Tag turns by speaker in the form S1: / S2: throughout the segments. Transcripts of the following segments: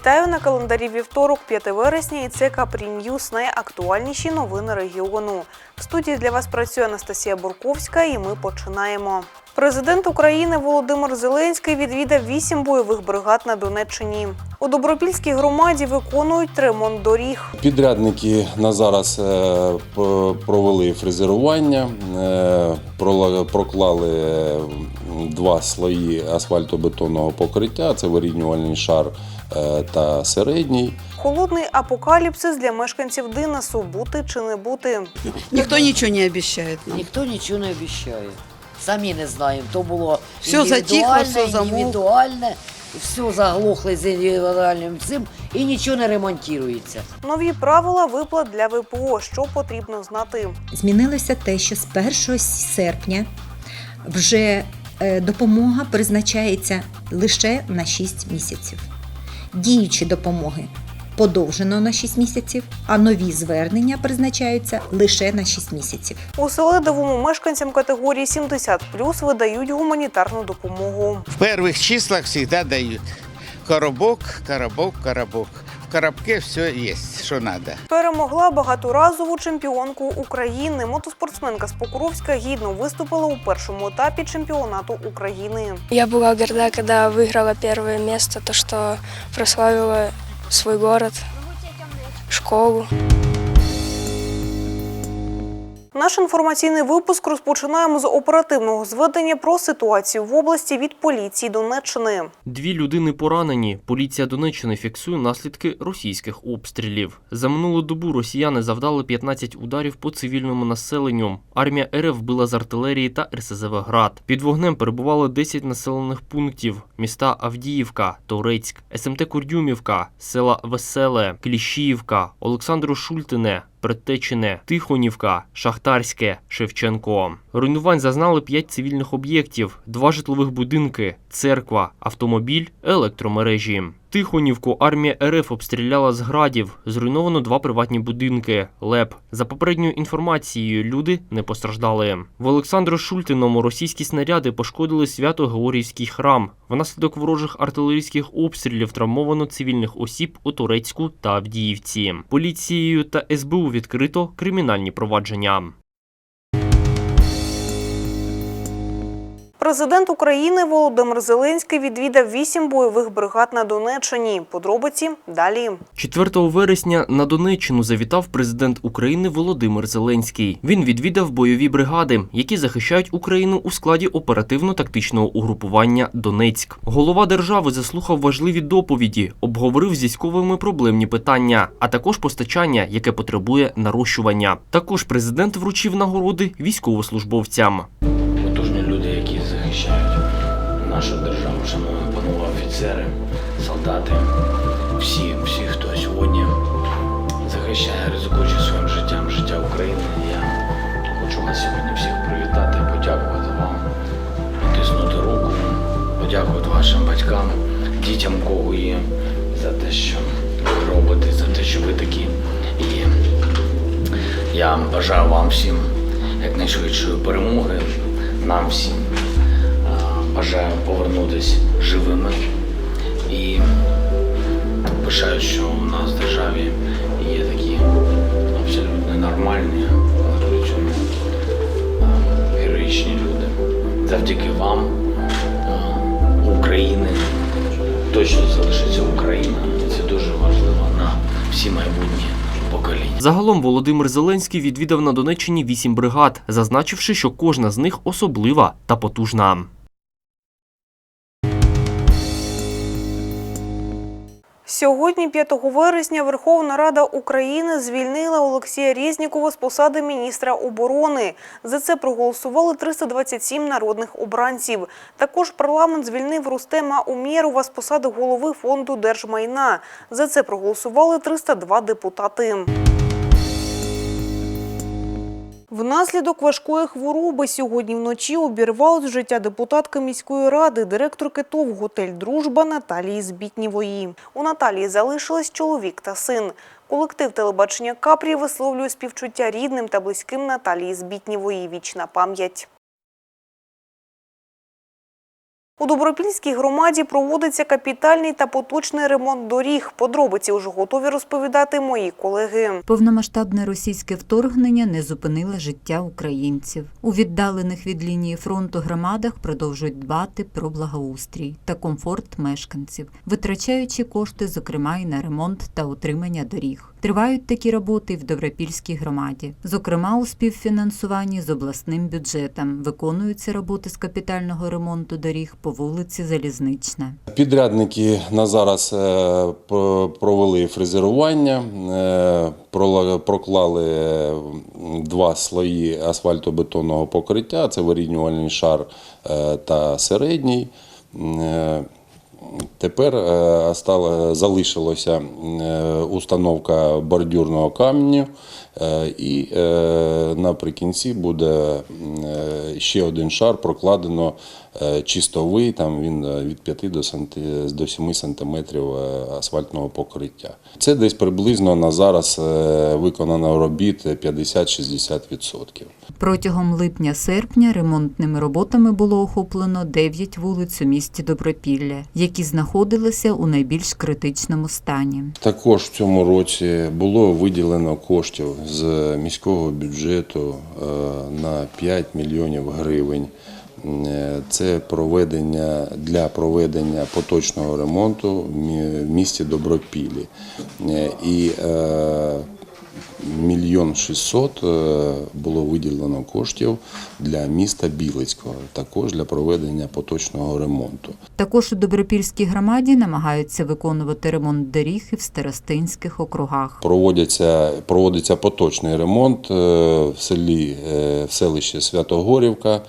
S1: Вітаю на календарі вівторок, 5 вересня, і це Капрі Ньюс, найактуальніші новини регіону. В студії для вас працює Анастасія Бурковська, і ми починаємо. Президент України Володимир Зеленський відвідав вісім бойових бригад на Донеччині. У Добропільській громаді виконують ремонт доріг.
S2: Підрядники на зараз е, провели фрезерування, е, проклали е, два слої асфальтобетонного покриття. Це вирівнювальний шар та середній.
S1: Холодний апокаліпсис для мешканців Динасу бути чи не бути.
S3: Никто ничего не нам.
S4: Ніхто нічого не обіцяє. Самі не знаємо. То було
S3: затихло,
S4: індивідуальне,
S3: всё замовкло.
S4: індивідуальне, все заглохло з індивідуальним цим і нічого не ремонтується.
S1: Нові правила виплат для ВПО. Що потрібно знати?
S5: Змінилося те, що з 1 серпня вже е, допомога призначається лише на 6 місяців. Діючі допомоги подовжено на 6 місяців, а нові звернення призначаються лише на 6 місяців.
S1: У Селедовому мешканцям категорії 70 видають гуманітарну допомогу.
S6: В перших числах завжди дають Коробок, коробок, коробок. В коробке все есть, що надо.
S1: Перемогла багаторазову чемпіонку України. Мотоспортсменка з Покровська гідно виступила у першому етапі чемпіонату України.
S7: Я була горда, коли виграла перше місце, то, що прославила свій город, школу.
S1: Наш інформаційний випуск розпочинаємо з оперативного зведення про ситуацію в області від поліції Донеччини.
S8: Дві людини поранені. Поліція Донеччини фіксує наслідки російських обстрілів. За минулу добу росіяни завдали 15 ударів по цивільному населенню. Армія РФ била з артилерії та РСЗВ «Град». Під вогнем перебували 10 населених пунктів: міста Авдіївка, Торецьк, СМТ Курдюмівка, села Веселе, Кліщіївка, Олександру Шультине. Предтечине, Тихонівка, Шахтарське, Шевченко. Руйнувань зазнали 5 цивільних об'єктів, два житлових будинки, церква, автомобіль, електромережі. Тихонівку армія РФ обстріляла з градів. Зруйновано два приватні будинки. ЛЕП. За попередньою інформацією, люди не постраждали. В Олександру Шультиному російські снаряди пошкодили свято-Георгіївський храм. Внаслідок ворожих артилерійських обстрілів травмовано цивільних осіб у Турецьку та Авдіївці. Поліцією та СБУ відкрито кримінальні провадження.
S1: Президент України Володимир Зеленський відвідав вісім бойових бригад на Донеччині. Подробиці далі.
S8: 4 вересня на Донеччину завітав президент України Володимир Зеленський. Він відвідав бойові бригади, які захищають Україну у складі оперативно-тактичного угрупування Донецьк. Голова держави заслухав важливі доповіді, обговорив з військовими проблемні питання, а також постачання, яке потребує нарощування. Також президент вручив нагороди військовослужбовцям.
S9: Нашу державу, шановні панове офіцери, солдати, всі, всі, хто сьогодні захищає, ризикуючи своїм життям, життя України. Я хочу вас сьогодні всіх привітати, подякувати вам, потиснути руку, подякувати вашим батькам, дітям, кого є, за те, що ви робите, за те, що ви такі є. Я бажаю вам всім якнайшвидшої перемоги, нам всім. Бажаю повернутися живими і пишаю, що у нас в державі є такі абсолютно нормальні, цьому е, героїчні люди. Завдяки вам е, України точно залишиться Україна. Це дуже важливо на всі майбутні покоління.
S8: Загалом Володимир Зеленський відвідав на Донеччині вісім бригад, зазначивши, що кожна з них особлива та потужна.
S1: Сьогодні, 5 вересня, Верховна Рада України звільнила Олексія Рєзнікова з посади міністра оборони. За це проголосували 327 народних обранців. Також парламент звільнив Рустема Умєрова з посади голови фонду держмайна. За це проголосували 302 депутати. Внаслідок важкої хвороби сьогодні вночі обірвалось життя депутатки міської ради, директорки ТОВ «Готель Дружба» Наталії Збітнєвої. У Наталії залишились чоловік та син. Колектив телебачення Капрі висловлює співчуття рідним та близьким Наталії Збітнєвої. Вічна пам'ять. У Добропільській громаді проводиться капітальний та поточний ремонт доріг. Подробиці вже готові розповідати мої колеги.
S10: Повномасштабне російське вторгнення не зупинило життя українців. У віддалених від лінії фронту громадах продовжують дбати про благоустрій та комфорт мешканців, витрачаючи кошти, зокрема й на ремонт та утримання доріг. Тривають такі роботи в Добропільській громаді. Зокрема, у співфінансуванні з обласним бюджетом виконуються роботи з капітального ремонту доріг по вулиці Залізнична.
S2: Підрядники на зараз е, провели фрезерування, е, проклали е, два слої асфальтобетонного покриття. Це вирівнювальний шар та середній. Тепер е, установка бордюрного каменю, і наприкінці буде ще один шар прокладено чистовий, там він е, від 5 до, санти, до 7 сантиметрів е, асфальтного покриття. Це десь приблизно на зараз е, виконано робіт 50-60%.
S10: Протягом липня-серпня ремонтними роботами було охоплено 9 вулиць у місті Добропілля, які знаходилися у найбільш критичному стані.
S2: Також в цьому році було виділено коштів з міського бюджету е, на 5 мільйонів гривень. Це проведення для проведення поточного ремонту в місті Добропілі. І е, мільйон шістсот е, було виділено коштів для міста Білицького, також для проведення поточного ремонту.
S10: Також у Добропільській громаді намагаються виконувати ремонт доріг і в старостинських округах.
S2: Проводяться, проводиться поточний ремонт е, в селі в селищі Святогорівка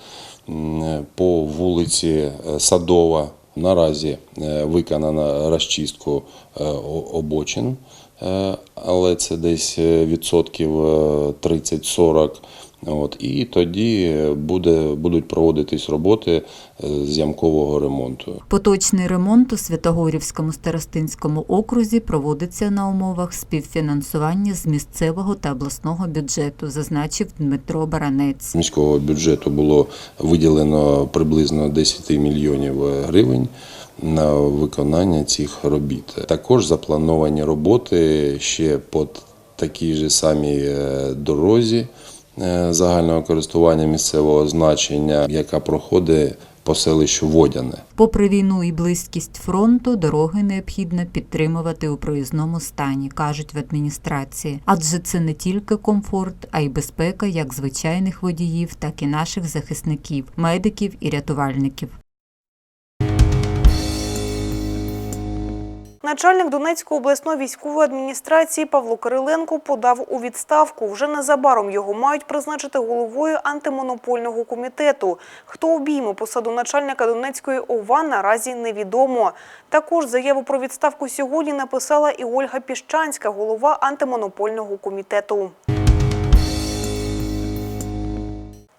S2: по вулиці е, Садова. Наразі виконана виконано розчистку е, обочин, е, але це десь е, відсотків е, 30-40. От, і тоді буде, будуть проводитись роботи е, з ямкового ремонту.
S10: Поточний ремонт у Святогорівському старостинському окрузі проводиться на умовах співфінансування з місцевого та обласного бюджету, зазначив Дмитро Баранець.
S2: Міського бюджету було виділено приблизно 10 мільйонів гривень на виконання цих робіт. Також заплановані роботи ще по такій же самій е, дорозі е, загального користування місцевого значення, яка проходить по селищу Водяне.
S10: Попри війну і близькість фронту, дороги необхідно підтримувати у проїзному стані, кажуть в адміністрації. Адже це не тільки комфорт, а й безпека як звичайних водіїв, так і наших захисників, медиків і рятувальників.
S1: Начальник Донецької обласної військової адміністрації Павло Кириленко подав у відставку. Вже незабаром його мають призначити головою антимонопольного комітету. Хто обійме посаду начальника Донецької ОВА наразі невідомо. Також заяву про відставку сьогодні написала і Ольга Піщанська, голова антимонопольного комітету.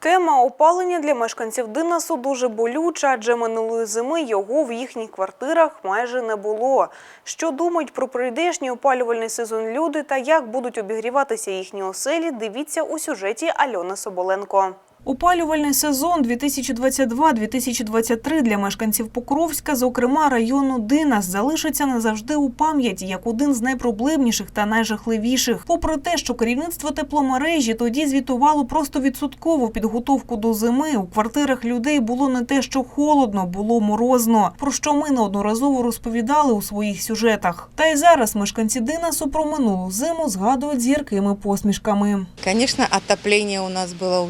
S1: Тема опалення для мешканців Динасу дуже болюча, адже минулої зими його в їхніх квартирах майже не було. Що думають про прийдешній опалювальний сезон люди та як будуть обігріватися їхні оселі, дивіться у сюжеті Альони Соболенко. Опалювальний сезон 2022-2023 для мешканців Покровська, зокрема району Динас, залишиться назавжди у пам'яті як один з найпроблемніших та найжахливіших. Попри те, що керівництво тепломережі тоді звітувало просто відсоткову підготовку до зими, у квартирах людей було не те, що холодно, було морозно. Про що ми неодноразово розповідали у своїх сюжетах. Та й зараз мешканці Динасу про минулу зиму згадують з гіркими посмішками.
S11: Конечно, отопление у нас было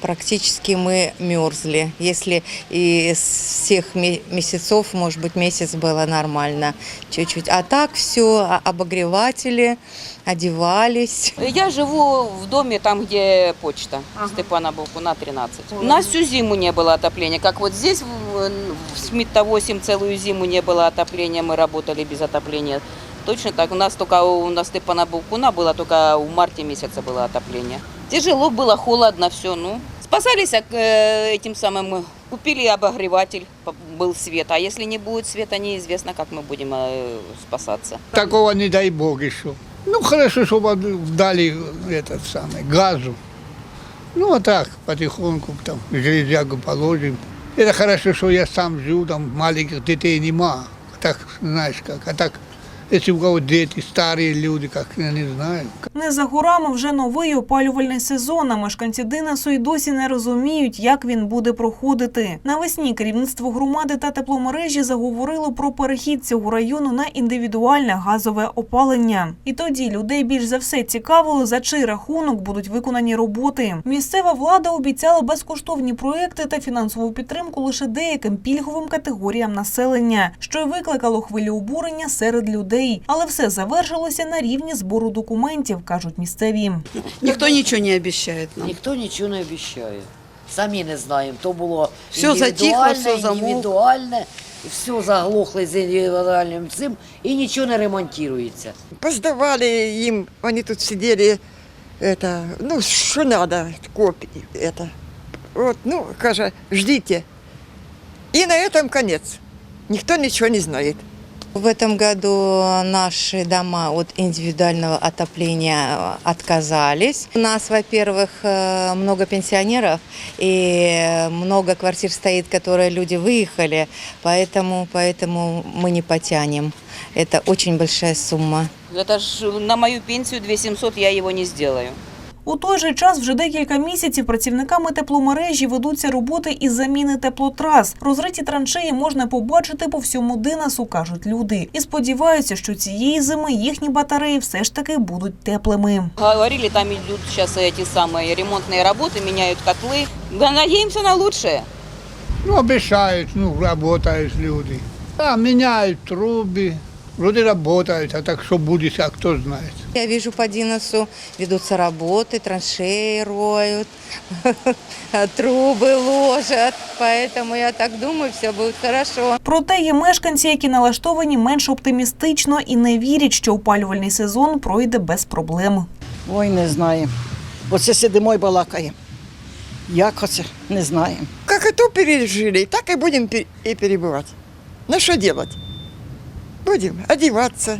S11: Практически мы мерзли. Если из всех ме- месяцев, может быть, месяц было нормально чуть-чуть. А так все, обогреватели, одевались.
S12: Я живу в доме там, где почта, Степана Бакуна, 13. У нас всю зиму не было отопления. Как вот здесь в, Смита 8 целую зиму не было отопления, мы работали без отопления. Точно так. У нас только у нас Степана Бакуна было только в марте месяце было отопление. Тяжело было, холодно, все. Ну, спасались э, этим самым. Купили обогреватель, был свет. А если не будет света, неизвестно, как мы будем э, спасаться.
S13: Такого не дай бог еще. Ну, хорошо, чтобы дали этот самый газу. Ну, а так, потихоньку там железягу положим, Это хорошо, что я сам живу, там маленьких детей нема. Так, знаешь как. А так, если у кого дети, старые люди, как, я не знаю.
S1: Не за горами вже новий опалювальний сезон, а мешканці Динасу й досі не розуміють, як він буде проходити. Навесні керівництво громади та тепломережі заговорило про перехід цього району на індивідуальне газове опалення. І тоді людей більш за все цікавило, за чий рахунок будуть виконані роботи. Місцева влада обіцяла безкоштовні проекти та фінансову підтримку лише деяким пільговим категоріям населення, що й викликало хвилю обурення серед людей Але все завершилося на рівні збору документів, кажуть місцеві.
S3: Никто ничего не обещает нам.
S4: Ніхто нічого не обіцяє. Самі не знаємо. То було
S3: Все затихло,
S4: індивідуальне,
S3: все замовкло.
S4: індивідуальне, все заглохли з індивідуальним цим і нічого не ремонтується.
S14: Поздавали им, они тут сидели, это, ну, что надо, копии, это. Вот, ну, каже, ждите. И на этом конец. Никто ничего не знает.
S11: В этом году наши дома от индивидуального отопления отказались. У нас, во-первых, э, много пенсионеров и много квартир стоит, которые люди выехали, поэтому, поэтому мы не потянем. Это очень большая сумма.
S12: Это ж на мою пенсию 2700 я его не сделаю.
S1: У той же час вже декілька місяців працівниками тепломережі ведуться роботи із заміни теплотрас. Розриті траншеї можна побачити по всьому Динасу, кажуть люди. І сподіваються, що цієї зими їхні батареї все ж таки будуть теплими.
S12: Говорили, там идут сейчас эти самые ремонтные работы, меняют котлы. Да надеемся на лучшее.
S13: Ну, обещают, ну, работают люди. Да, меняют трубы, вроде работают, а так что будет, а кто знает.
S11: Я вижу по Диносу ведутся работы, траншеи роют, трубы ложат, поэтому я так думаю, все будет хорошо.
S1: Проте є мешканці, які налаштовані менш оптимістично і не вірять, що опалювальний сезон пройде без проблем.
S14: Ой, не знаємо. Оце сидимо і балакаємо. Як оце? Не знаємо. Як і то пережили, так і будемо пер- і перебувати. Ну що робити? Будемо одягатися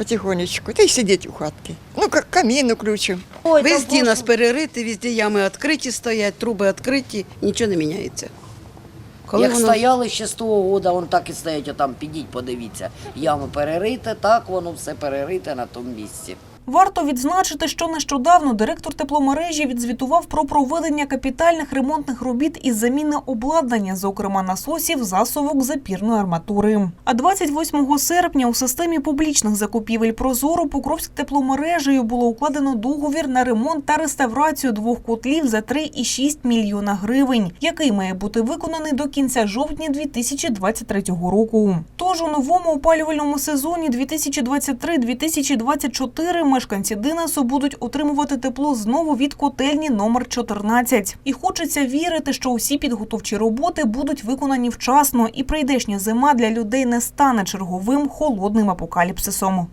S14: потихонечку, та й сидіти у хатці. Ну, як камін включимо.
S3: Везде нас перерити, везде ями відкриті стоять, труби відкриті, нічого не міняється. Коли
S4: Як
S3: воно-
S4: стояли ще з того года, воно так і стоять, а там підіть, подивіться. Ями перерите, так воно все перерите на тому місці.
S1: Варто відзначити, що нещодавно директор тепломережі відзвітував про проведення капітальних ремонтних робіт із заміни обладнання, зокрема насосів, засувок запірної арматури. А 28 серпня у системі публічних закупівель Прозоро Покровськ тепломережею було укладено договір на ремонт та реставрацію двох котлів за 3,6 мільйона гривень, який має бути виконаний до кінця жовтня 2023 року. Тож у новому опалювальному сезоні 2023-2024 мешканці Динасу будуть отримувати тепло знову від котельні номер 14. І хочеться вірити, що усі підготовчі роботи будуть виконані вчасно, і прийдешня зима для людей не стане черговим холодним апокаліпсисом.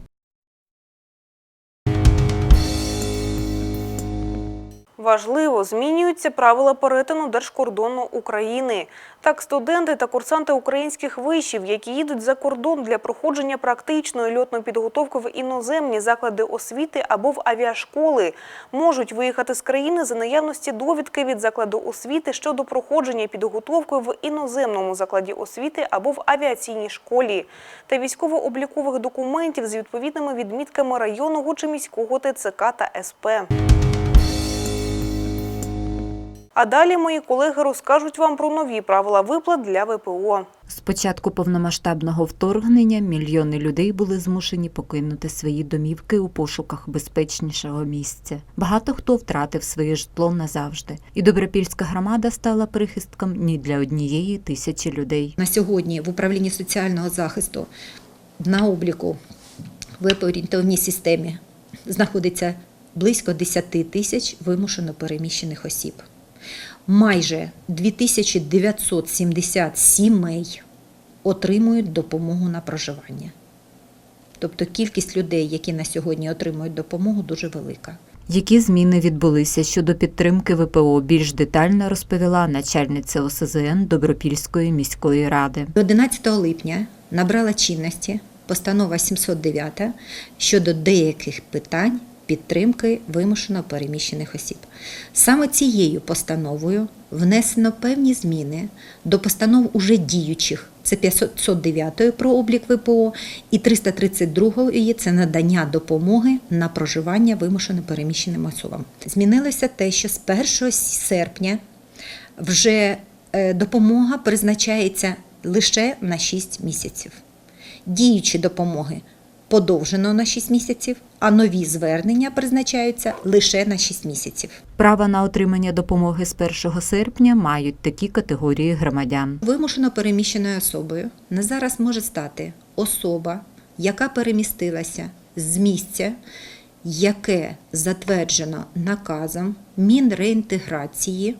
S1: Важливо, змінюються правила перетину держкордону України. Так, студенти та курсанти українських вишів, які їдуть за кордон для проходження практичної льотної підготовки в іноземні заклади освіти або в авіашколи, можуть виїхати з країни за наявності довідки від закладу освіти щодо проходження підготовки в іноземному закладі освіти або в авіаційній школі та військово-облікових документів з відповідними відмітками районного чи міського ТЦК та СП. А далі мої колеги розкажуть вам про нові правила виплат для ВПО.
S10: З початку повномасштабного вторгнення мільйони людей були змушені покинути свої домівки у пошуках безпечнішого місця. Багато хто втратив своє житло назавжди, і добропільська громада стала прихистком ні для однієї тисячі людей.
S5: На сьогодні в управлінні соціального захисту на обліку в орієнтовній системі знаходиться близько 10 тисяч вимушено переміщених осіб. Майже 2970 сімей отримують допомогу на проживання. Тобто кількість людей, які на сьогодні отримують допомогу, дуже велика.
S10: Які зміни відбулися щодо підтримки ВПО, більш детально розповіла начальниця ОСЗН Добропільської міської ради.
S5: 11 липня набрала чинності постанова 709 щодо деяких питань підтримки вимушено переміщених осіб. Саме цією постановою внесено певні зміни до постанов уже діючих. Це 509 про облік ВПО і 332 це надання допомоги на проживання вимушено переміщеним особам. Змінилося те, що з 1 серпня вже е, допомога призначається лише на 6 місяців. Діючі допомоги подовжено на 6 місяців, а нові звернення призначаються лише на 6 місяців.
S10: Право на отримання допомоги з 1 серпня мають такі категорії громадян.
S5: Вимушено переміщеною особою на зараз може стати особа, яка перемістилася з місця, яке затверджено наказом Мінреінтеграції,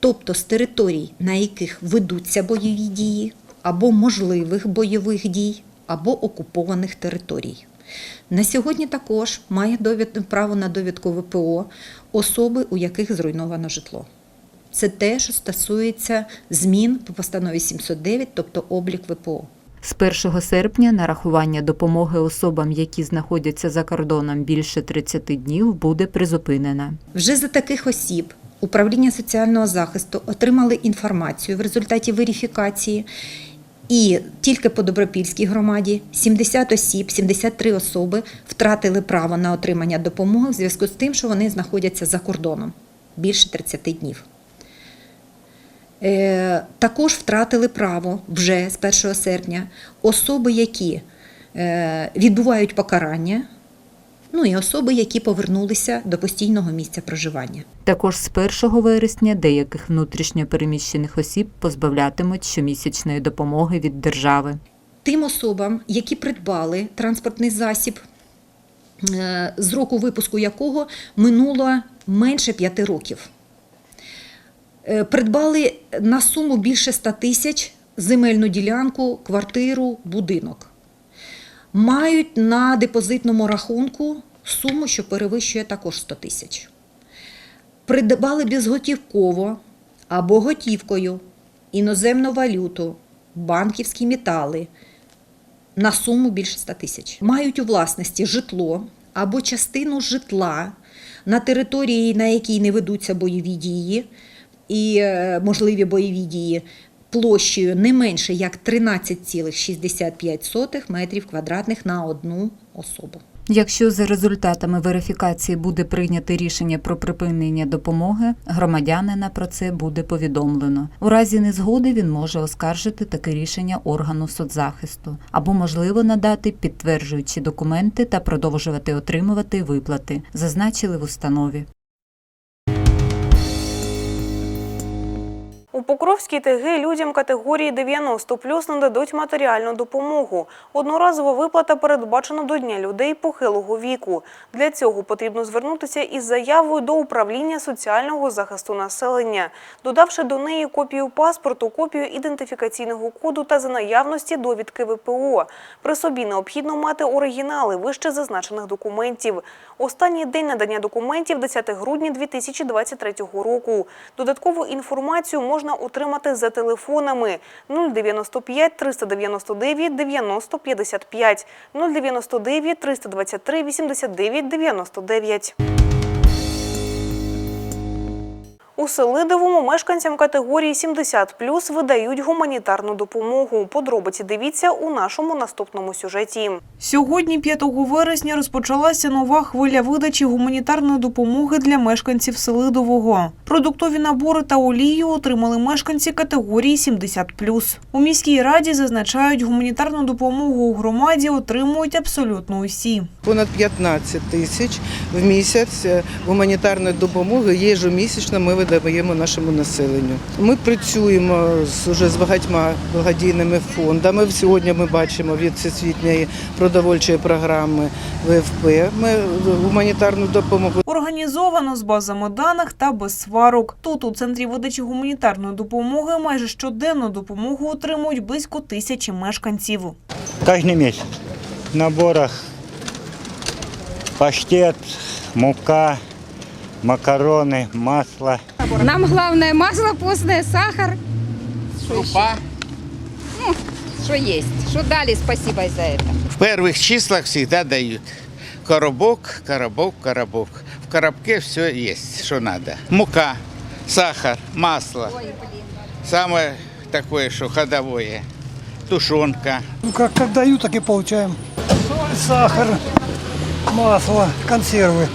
S5: тобто з територій, на яких ведуться бойові дії, або можливих бойових дій, або окупованих територій. На сьогодні також має право на довідку ВПО особи, у яких зруйновано житло. Це те, що стосується змін по постанові 709, тобто облік ВПО.
S10: З 1 серпня нарахування допомоги особам, які знаходяться за кордоном більше 30 днів, буде призупинена.
S5: Вже за таких осіб управління соціального захисту отримали інформацію в результаті верифікації. І тільки по Добропільській громаді 70 осіб, 73 особи втратили право на отримання допомоги в зв'язку з тим, що вони знаходяться за кордоном більше 30 днів. Е, Також втратили право вже з 1 серпня особи, які е, відбувають покарання, ну і особи, які повернулися до постійного місця проживання.
S10: Також з 1 вересня деяких внутрішньо переміщених осіб позбавлятимуть щомісячної допомоги від держави.
S5: Тим особам, які придбали транспортний засіб, е, з року випуску якого минуло менше 5 років. Е, Придбали на суму більше 100 тисяч земельну ділянку, квартиру, будинок. Мають на депозитному рахунку суму, що перевищує також 100 тисяч. Придбали безготівково або готівкою іноземну валюту, банківські метали на суму більше 100 тисяч. Мають у власності житло або частину житла на території, на якій не ведуться бойові дії і е, можливі бойові дії. Площею не менше як 13,65 метрів квадратних на одну особу.
S10: Якщо за результатами верифікації буде прийнято рішення про припинення допомоги, громадянина про це буде повідомлено. У разі незгоди він може оскаржити таке рішення органу соцзахисту або, можливо, надати підтверджуючі документи та продовжувати отримувати виплати, зазначили в установі.
S1: У Покровській ТГ людям категорії 90 плюс нададуть матеріальну допомогу. Одноразова виплата передбачена до Дня людей похилого віку. Для цього потрібно звернутися із заявою до управління соціального захисту населення, додавши до неї копію паспорту, копію ідентифікаційного коду та за наявності довідки ВПО. При собі необхідно мати оригінали вище зазначених документів. Останній день надання документів – 10 грудня 2023 року. Додаткову інформацію можна отримати за телефонами 095 399 90 55, 099 323 89 99. У Селидовому мешканцям категорії 70 плюс видають гуманітарну допомогу. Подробиці дивіться у нашому наступному сюжеті. Сьогодні, 5 вересня, розпочалася нова хвиля видачі гуманітарної допомоги для мешканців Селидового. Продуктові набори та олію отримали мешканці категорії 70 плюс. У міській раді зазначають, гуманітарну допомогу у громаді отримують абсолютно усі.
S15: Понад 15 тисяч в місяць е, гуманітарної допомоги єжомісячно ми видаємо нашому населенню. Ми працюємо з уже з багатьма благодійними фондами. Сьогодні ми бачимо від всесвітньої продовольчої програми ВФП. Ми гуманітарну допомогу.
S1: Організовано з базами даних та без сварок. Тут, у центрі видачі гуманітарної допомоги, майже щоденно допомогу отримують близько тисячі мешканців.
S16: Каждый месяц в наборах паштет, мука, макароны, масло.
S17: Нам главное масло постное, сахар.
S6: Крупа.
S17: Ну, что есть. Что дали, спасибо за это.
S6: В первых числах всегда дают. Коробок, коробок, коробок. В коробке все есть, что надо. Мука, сахар, масло. Самое такое, что ходовое. Тушенка.
S18: Ну, как, как дают, так и получаем. Соль, сахар, масло, консервы.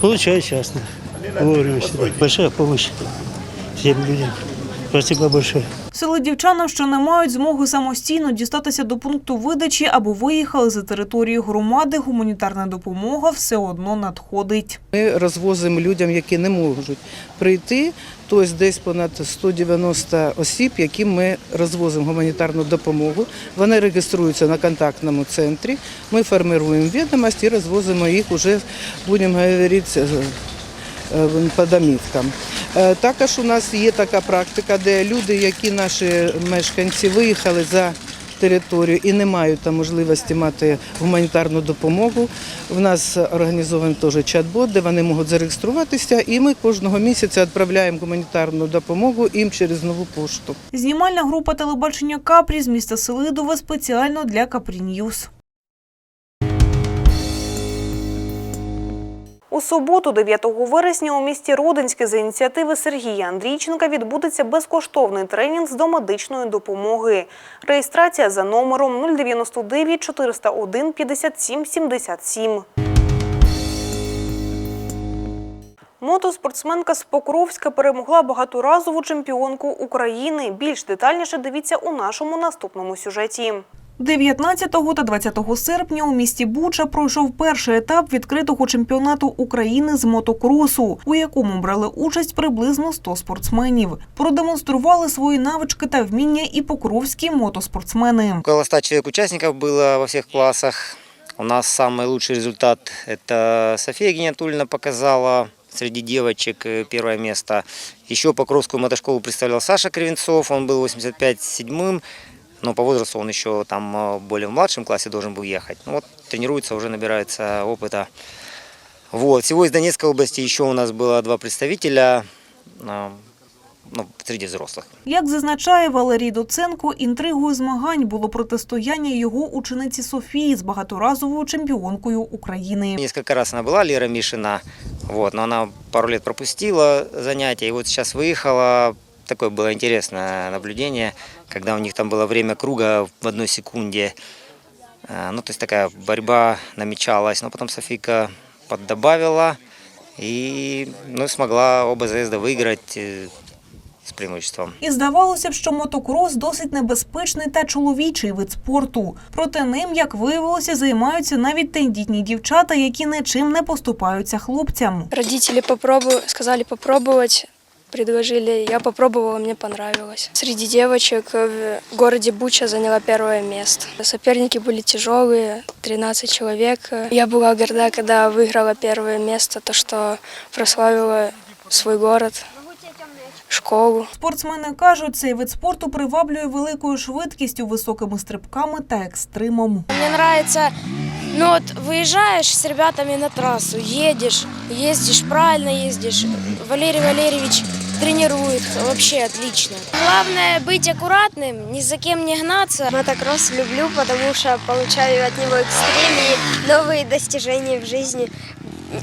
S19: Получаю часто. Вовремя. Большая помощь всем людям. Спасибо большое.
S1: Селидівчанам, що не мають змоги самостійно дістатися до пункту видачі або виїхали за територію громади, гуманітарна допомога все одно надходить.
S15: Ми розвозимо людям, які не можуть прийти. Тобто десь понад 190 осіб, яким ми розвозимо гуманітарну допомогу. Вони реєструються на контактному центрі. Ми формуємо відомості і розвозимо їх уже, будемо говорити, по домівкам. Е, Також у нас є така практика, де люди, які наші мешканці виїхали за територію і не мають там можливості мати гуманітарну допомогу. В нас організований теж чат-бот, де вони можуть зареєструватися, і ми кожного місяця відправляємо гуманітарну допомогу їм через нову пошту.
S1: Знімальна група телебачення Капрі з міста Селидове спеціально для Капрі Ньюз. У суботу, 9 вересня, у місті Родинське за ініціативи Сергія Андрійченка відбудеться безкоштовний тренінг з домедичної допомоги. Реєстрація за номером 099 401 57 77. Мотоспортсменка з Покровська перемогла багаторазову чемпіонку України. Більш детальніше дивіться у нашому наступному сюжеті. 19 та 20 серпня у місті Буча пройшов перший етап відкритого чемпіонату України з мотокросу, у якому брали участь приблизно 100 спортсменів. Продемонстрували свої навички та вміння і покровські мотоспортсмени.
S20: Около 100 человек участников было во всех классах. У нас самый лучший результат – это София Геннатульевна показала среди девочек э, первое место. Еще Покровскую мотошколу представлял Саша Кривенцов, он был 85-седьмым, но по возрасту он еще там э, более в младшем классе должен был ехать. Ну вот тренируется, уже набирается опыта. Вот. Всего из Донецкой области еще у нас было два представителя э, ну, среди взрослых.
S1: Як зазначає Валерій Доценко, інтригою змагань було протистояння його учениці Софії з багаторазовою чемпіонкою України.
S20: Несколько раз она была, Лера Мишина, вот, но она пару лет пропустила занятия, и вот сейчас выехала. Такое было интересное наблюдение, когда у них там было время круга в одной секунде. Э, Ну, то есть такая борьба намечалась, но потом Софийка поддобавила и ну, смогла оба заезда выиграть э, с преимуществом.
S1: І здавалося б, що мотокрос досить небезпечний та чоловічий вид спорту. Проте ним, як виявилося, займаються навіть тендітні дівчата, які нічим не поступаються хлопцям.
S7: Родители попробу... сказали попробовать, предложили. Я попробовала, мне понравилось. Среди девочек в городе Буча заняла первое место. Соперники были тяжелые, 13 человек. Я была горда, когда выиграла первое место, то, что прославила свой город, школу.
S1: Спортсмени кажуть, цей вид спорту приваблює великою швидкістю, високими стрибками та екстримом.
S21: Мне нравится, ну вот выезжаешь с ребятами на трассу, едешь, ездишь, правильно ездишь. Валерий Валерьевич тренирует, вообще отлично. Главное быть аккуратным, ни за кем не гнаться.
S22: Мотокросс люблю, потому что получаю от него экстрим и новые достижения в жизни.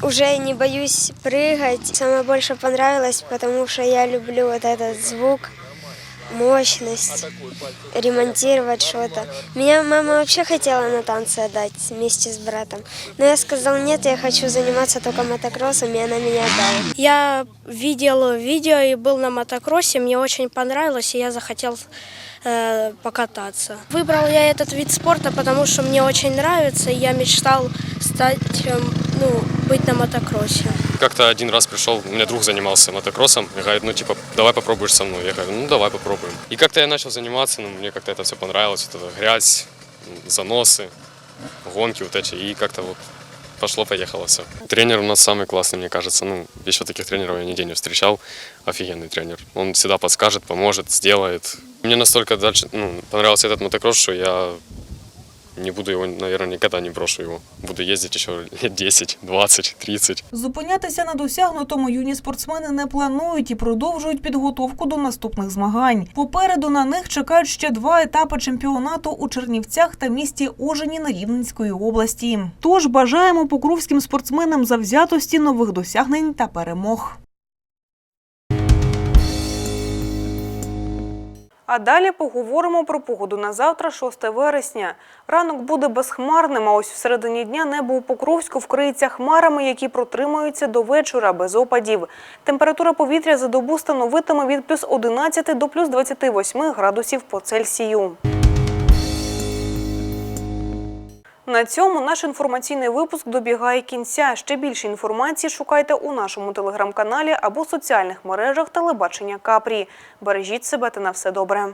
S22: Уже не боюсь прыгать. Самое больше понравилось, потому что я люблю вот этот звук, мощность, ремонтировать что-то. Меня мама вообще хотела на танцы отдать вместе с братом. Но я сказал, нет, я хочу заниматься только мотокроссом, и она меня отдала.
S21: Я видел видео и был на мотокроссе, мне очень понравилось, и я захотел э, покататься. Выбрал я этот вид спорта, потому что мне очень нравится, и я мечтал стать, э, ну, быть на мотокроссе.
S23: Как-то один раз пришел, у меня друг занимался мотокроссом, и говорит, ну типа, давай попробуешь со мной. Я говорю, ну давай попробуем. И как-то я начал заниматься, ну мне как-то это все понравилось, вот эта грязь, заносы, гонки вот эти, и как-то вот пошло-поехало все. Тренер у нас самый классный, мне кажется. Ну, еще таких тренеров я нигде не встречал. Офигенный тренер. Он всегда подскажет, поможет, сделает. Мне настолько дальше ну, понравился этот мотокросс, что я не буду его, наверное, никогда не брошу его. Буду ездить еще лет 10, 20, 30.
S1: Зупинятися на досягнутому юні спортсмени не планують і продовжують підготовку до наступних змагань. Попереду на них чекають ще два етапи чемпіонату у Чернівцях та місті Ожені на Рівненської області. Тож бажаємо покровським спортсменам завзятості нових досягнень та перемог. А далі поговоримо про погоду на завтра, 6 вересня. Ранок буде безхмарним, а ось в середині дня небо у Покровську вкриється хмарами, які протримаються до вечора без опадів. Температура повітря за добу становитиме від плюс 11 до плюс 28 градусів по Цельсію. На цьому наш інформаційний випуск добігає кінця. Ще більше інформації шукайте у нашому телеграм-каналі або соціальних мережах телебачення Капрі. Бережіть себе та на все добре.